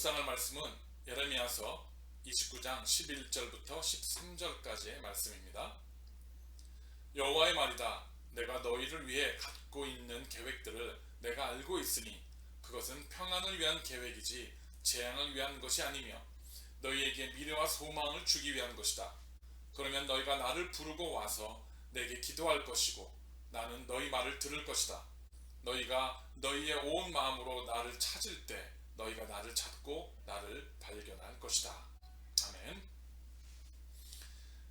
묵상할 말씀은 예레미야서 29장 11절부터 13절까지의 말씀입니다. 여호와의 말이다. 내가 너희를 위해 갖고 있는 계획들을 내가 알고 있으니 그것은 평안을 위한 계획이지 재앙을 위한 것이 아니며 너희에게 미래와 소망을 주기 위한 것이다. 그러면 너희가 나를 부르고 와서 내게 기도할 것이고 나는 너희 말을 들을 것이다. 너희가 너희의 온 마음으로 나를 찾을 때 너희가 나를 찾고 나를 발견할 것이다. 아멘.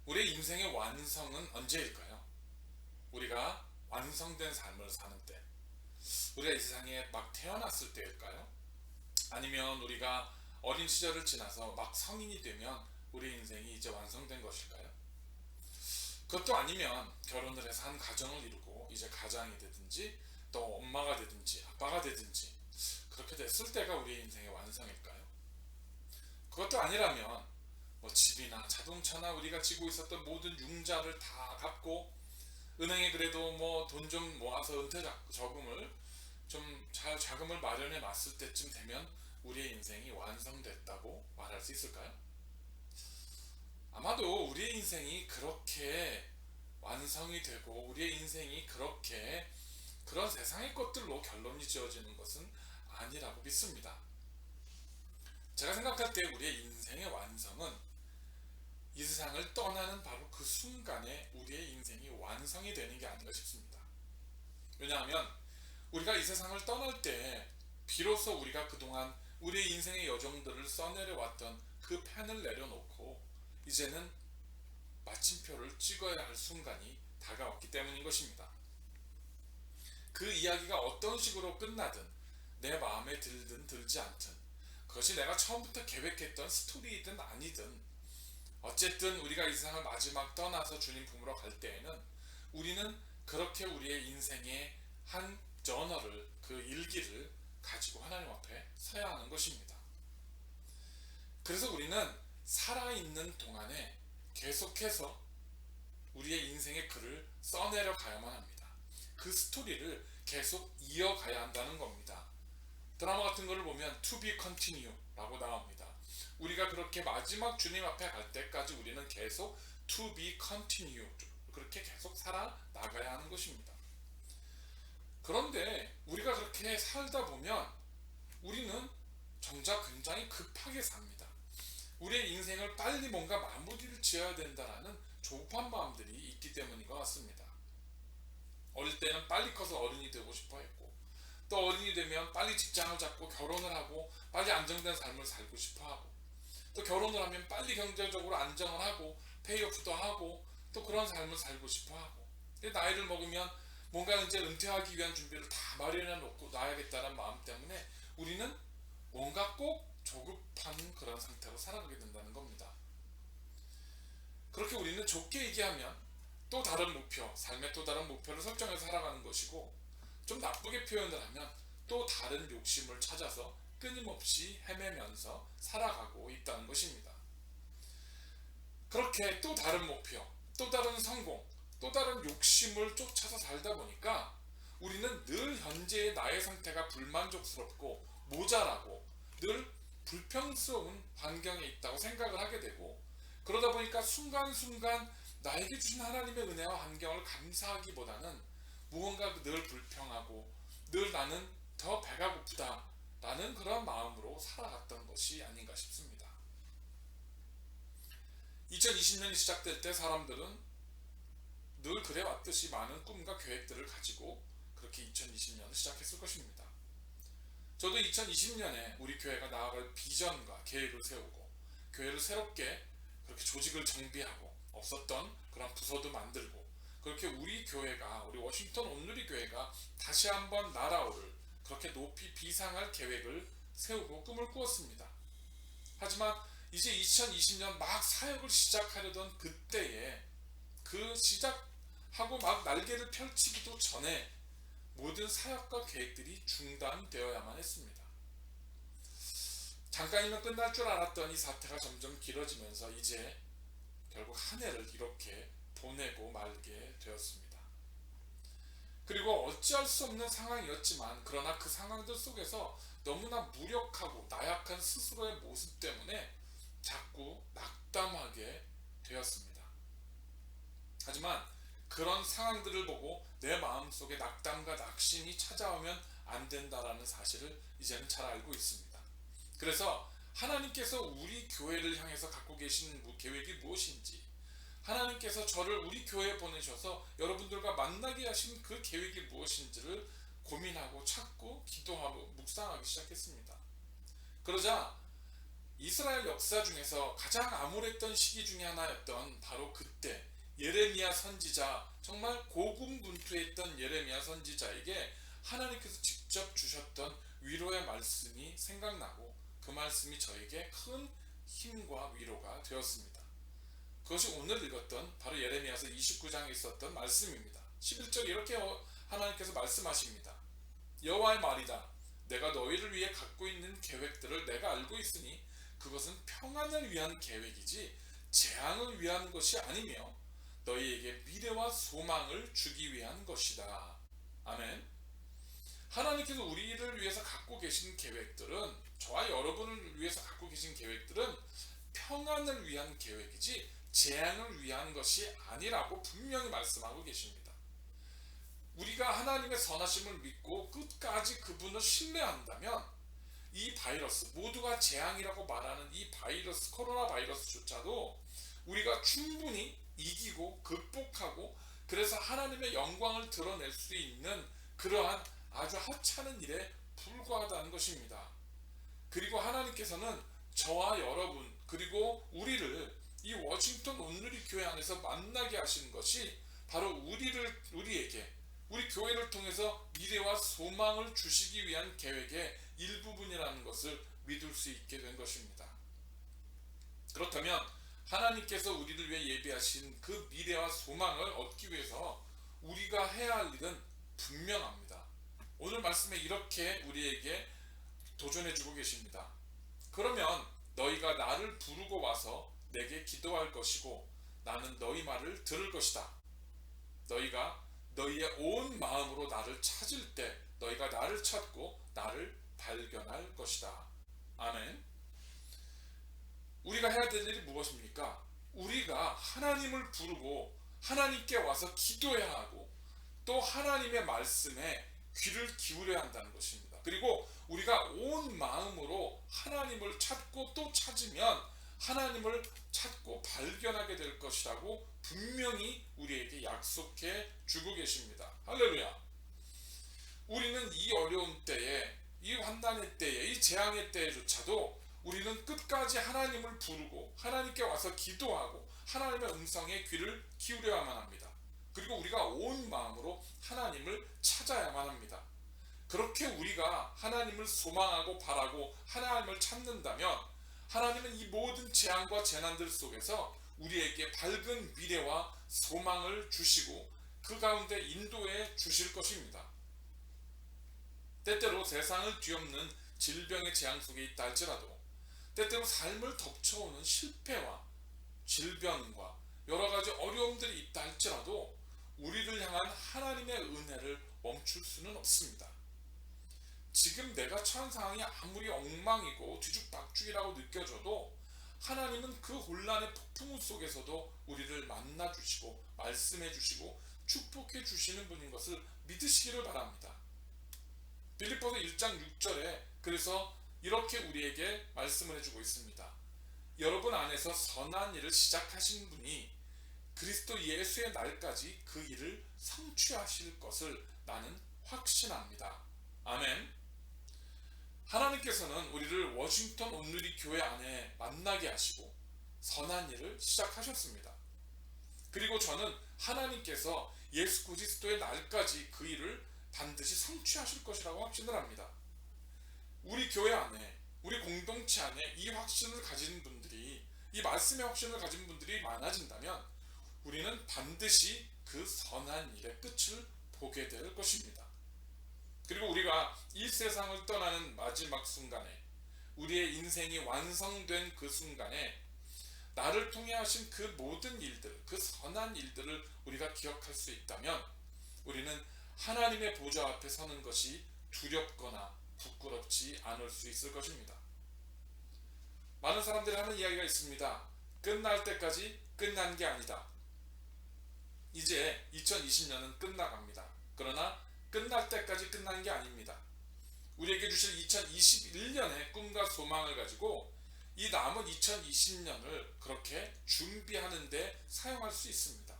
우리의 인생의 완성은 언제일까요? 우리가 완성된 삶을 사는 때. 우리가 이 세상에 막 태어났을 때일까요? 아니면 우리가 어린 시절을 지나서 막 성인이 되면 우리 인생이 이제 완성된 것일까요? 그것도 아니면 결혼을 해서 한 가정을 이루고 이제 가장이 되든지 또 엄마가 되든지 아빠가 되든지 그렇게 됐을 때가 우리 인생의 완성일까요? 그것도 아니라면 뭐 집이나 자동차나 우리가 지고 있었던 모든 융자를 다 갚고 은행에 그래도 뭐 돈 좀 모아서 은퇴 자- 저금을 좀 잘 자금을 마련해 놨을 때쯤 되면 우리의 인생이 완성됐다고 말할 수 있을까요? 아마도 우리의 인생이 그렇게 완성이 되고 우리의 인생이 그렇게 그런 세상의 것들로 결론이 지어지는 것은 아니라고 믿습니다. 제가 생각할 때 우리의 인생의 완성은 이 세상을 떠나는 바로 그 순간에 우리의 인생이 완성이 되는 게 아닌가 싶습니다. 왜냐하면 우리가 이 세상을 떠날 때 비로소 우리가 그동안 우리의 인생의 여정들을 써내려 왔던 그 펜을 내려놓고 이제는 마침표를 찍어야 할 순간이 다가왔기 때문인 것입니다. 그 이야기가 어떤 식으로 끝나든 내 마음에 들든 들지 않든 그것이 내가 처음부터 계획했던 스토리이든 아니든 어쨌든 우리가 이 세상을 마지막 떠나서 주님 품으로 갈 때에는 우리는 그렇게 우리의 인생의 한 저널을 그 일기를 가지고 하나님 앞에 서야 하는 것입니다. 그래서 우리는 살아있는 동안에 계속해서 우리의 인생의 글을 써내려 가야만 합니다. 그 스토리를 계속 이어가야 한다는 겁니다. 드라마 같은 거를 보면 to be continue 라고 나옵니다. 우리가 그렇게 마지막 주님 앞에 갈 때까지 우리는 계속 to be continue 그렇게 계속 살아 나가야 하는 것입니다. 그런데 우리가 그렇게 살다 보면 우리는 정작 굉장히 급하게 삽니다. 우리의 인생을 빨리 뭔가 마무리를 지어야 된다라는 조급한 마음들이 있기 때문인 것 같습니다. 어릴 때는 빨리 커서 어른이 되고 싶어 했고 또 어른이 되면 빨리 직장을 잡고 결혼을 하고 빨리 안정된 삶을 살고 싶어 하고 또 결혼을 하면 빨리 경제적으로 안정을 하고 페이오프도 하고 또 그런 삶을 살고 싶어 하고 근데 나이를 먹으면 뭔가 이제 은퇴하기 위한 준비를 다 마련해 놓고 놔야겠다는 마음 때문에 우리는 뭔가 꼭 조급한 그런 상태로 살아가게 된다는 겁니다. 그렇게 우리는 좋게 얘기하면 또 다른 목표, 삶의 또 다른 목표를 설정해서 살아가는 것이고 좀 나쁘게 표현을 하면 또 다른 욕심을 찾아서 끊임없이 헤매면서 살아가고 있다는 것입니다. 그렇게 또 다른 목표, 또 다른 성공, 또 다른 욕심을 쫓아서 살다 보니까 우리는 늘 현재의 나의 상태가 불만족스럽고 모자라고 늘 불평스러운 환경에 있다고 생각을 하게 되고 그러다 보니까 순간순간 나에게 주신 하나님의 은혜와 환경을 감사하기보다는 무언가 늘 불평하고 늘 나는 더 배가 고프다 라는 그런 마음으로 살아갔던 것이 아닌가 싶습니다. 2020년이 시작될 때 사람들은 늘 그래왔듯이 많은 꿈과 계획들을 가지고 그렇게 2020년을 시작했을 것입니다. 저도 2020년에 우리 교회가 나아갈 비전과 계획을 세우고 교회를 새롭게 그렇게 조직을 정비하고 없었던 그런 부서도 만들고 그렇게 우리 교회가 우리 워싱턴 온누리 교회가 다시 한번 날아오를 그렇게 높이 비상할 계획을 세우고 꿈을 꾸었습니다. 하지만 이제 2020년 막 사역을 시작하려던 그때에 그 시작하고 막 날개를 펼치기도 전에 모든 사역과 계획들이 중단되어야만 했습니다. 잠깐이면 끝날 줄 알았던 이 사태가 점점 길어지면서 이제 결국 한 해를 이렇게 보내고 말게 되었습니다. 그리고 어찌할 수 없는 상황이었지만 그러나 그 상황들 속에서 너무나 무력하고 나약한 스스로의 모습 때문에 자꾸 낙담하게 되었습니다. 하지만 그런 상황들을 보고 내 마음속에 낙담과 낙심이 찾아오면 안 된다라는 사실을 이제는 잘 알고 있습니다. 그래서 하나님께서 우리 교회를 향해서 갖고 계신 계획이 무엇인지 하나님께서 저를 우리 교회에 보내셔서 여러분들과 만나게 하신 그 계획이 무엇인지를 고민하고 찾고 기도하고 묵상하기 시작했습니다. 그러자 이스라엘 역사 중에서 가장 암울했던 시기 중에 하나였던 바로 그때 예레미야 선지자 정말 고군분투했던 예레미야 선지자에게 하나님께서 직접 주셨던 위로의 말씀이 생각나고 그 말씀이 저에게 큰 힘과 위로가 되었습니다. 그것이 오늘 읽었던 바로 예레미야서 29장에 있었던 말씀입니다. 11절 이렇게 하나님께서 말씀하십니다. 여호와의 말이다. 내가 너희를 위해 갖고 있는 계획들을 내가 알고 있으니 그것은 평안을 위한 계획이지 재앙을 위한 것이 아니며 너희에게 미래와 소망을 주기 위한 것이다. 아멘. 하나님께서 우리를 위해서 갖고 계신 계획들은 저와 여러분을 위해서 갖고 계신 계획들은 평안을 위한 계획이지 재앙을 위한 것이 아니라고 분명히 말씀하고 계십니다. 우리가 하나님의 선하심을 믿고 끝까지 그분을 신뢰한다면 이 바이러스 모두가 재앙이라고 말하는 이 바이러스 코로나 바이러스조차도 우리가 충분히 이기고 극복하고 그래서 하나님의 영광을 드러낼 수 있는 그러한 아주 하찮은 일에 불과하다는 것입니다. 그리고 하나님께서는 저와 여러분 그리고 우리를 이 워싱턴 온누리 교회 안에서 만나게 하시는 것이 바로 우리를 우리에게 우리 교회를 통해서 미래와 소망을 주시기 위한 계획의 일부분이라는 것을 믿을 수 있게 된 것입니다. 그렇다면 하나님께서 우리를 위해 예비하신 그 미래와 소망을 얻기 위해서 우리가 해야 할 일은 분명합니다. 오늘 말씀에 이렇게 우리에게 도전해 주고 계십니다. 그러면 너희가 나를 부르고 와서 내게 기도할 것이고 나는 너희 말을 들을 것이다. 너희가 너희의 온 마음으로 나를 찾을 때 너희가 나를 찾고 나를 발견할 것이다. 아멘. 우리가 해야 될 일이 무엇입니까? 우리가 하나님을 부르고 하나님께 와서 기도해야 하고 또 하나님의 말씀에 귀를 기울여야 한다는 것입니다. 그리고 우리가 온 마음으로 하나님을 찾고 또 찾으면 하나님을 찾고 발견하게 될 것이라고 분명히 우리에게 약속해 주고 계십니다. 할렐루야. 우리는 이 어려운 때에, 이 환난의 때에, 이 재앙의 때에조차도 우리는 끝까지 하나님을 부르고 하나님께 와서 기도하고 하나님의 음성에 귀를 기울여야만 합니다. 그리고 우리가 온 마음으로 하나님을 찾아야만 합니다. 그렇게 우리가 하나님을 소망하고 바라고 하나님을 찾는다면 하나님은 이 모든 재앙과 재난들 속에서 우리에게 밝은 미래와 소망을 주시고 그 가운데 인도해 주실 것입니다. 때때로 세상을 뒤엎는 질병의 재앙 속에 있다 할지라도 때때로 삶을 덮쳐오는 실패와 질병과 여러 가지 어려움들이 있다 할지라도 우리를 향한 하나님의 은혜를 멈출 수는 없습니다. 지금 내가 처한 상황이 아무리 엉망이고 뒤죽박죽이라고 느껴져도 하나님은 그 혼란의 폭풍 속에서도 우리를 만나 주시고 말씀해 주시고 축복해 주시는 분인 것을 믿으시기를 바랍니다. 빌립보서 1장 6절에 그래서 이렇게 우리에게 말씀을 해주고 있습니다. 여러분 안에서 선한 일을 시작하신 분이 그리스도 예수의 날까지 그 일을 성취하실 것을 나는 확신합니다. 아멘. 하나님께서는 우리를 워싱턴 온누리 교회 안에 만나게 하시고 선한 일을 시작하셨습니다. 그리고 저는 하나님께서 예수 그리스도의 날까지 그 일을 반드시 성취하실 것이라고 확신을 합니다. 우리 교회 안에 우리 공동체 안에 이 확신을 가진 분들이 이 말씀의 확신을 가진 분들이 많아진다면 우리는 반드시 그 선한 일의 끝을 보게 될 것입니다. 그리고 우리가 이 세상을 떠나는 마지막 순간에 우리의 인생이 완성된 그 순간에 나를 통해 하신 그 모든 일들, 그 선한 일들을 우리가 기억할 수 있다면 우리는 하나님의 보좌 앞에 서는 것이 두렵거나 부끄럽지 않을 수 있을 것입니다. 많은 사람들이 하는 이야기가 있습니다. 끝날 때까지 끝난 게 아니다. 이제 2020년은 끝나갑니다. 그러나 끝날 때까지 끝난 게 아닙니다. 우리에게 주실 2021년의 꿈과 소망을 가지고 이 남은 2020년을 그렇게 준비하는데 사용할 수 있습니다.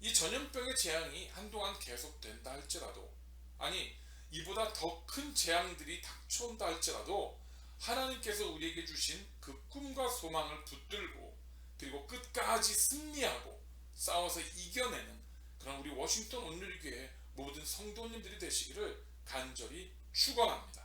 이 전염병의 재앙이 한동안 계속된다 할지라도 아니 이보다 더 큰 재앙들이 닥쳐온다 할지라도 하나님께서 우리에게 주신 그 꿈과 소망을 붙들고 그리고 끝까지 승리하고 싸워서 이겨내는 그런 우리 워싱턴 온누리교회 모든 성도님들이 되시기를 간절히 축원합니다.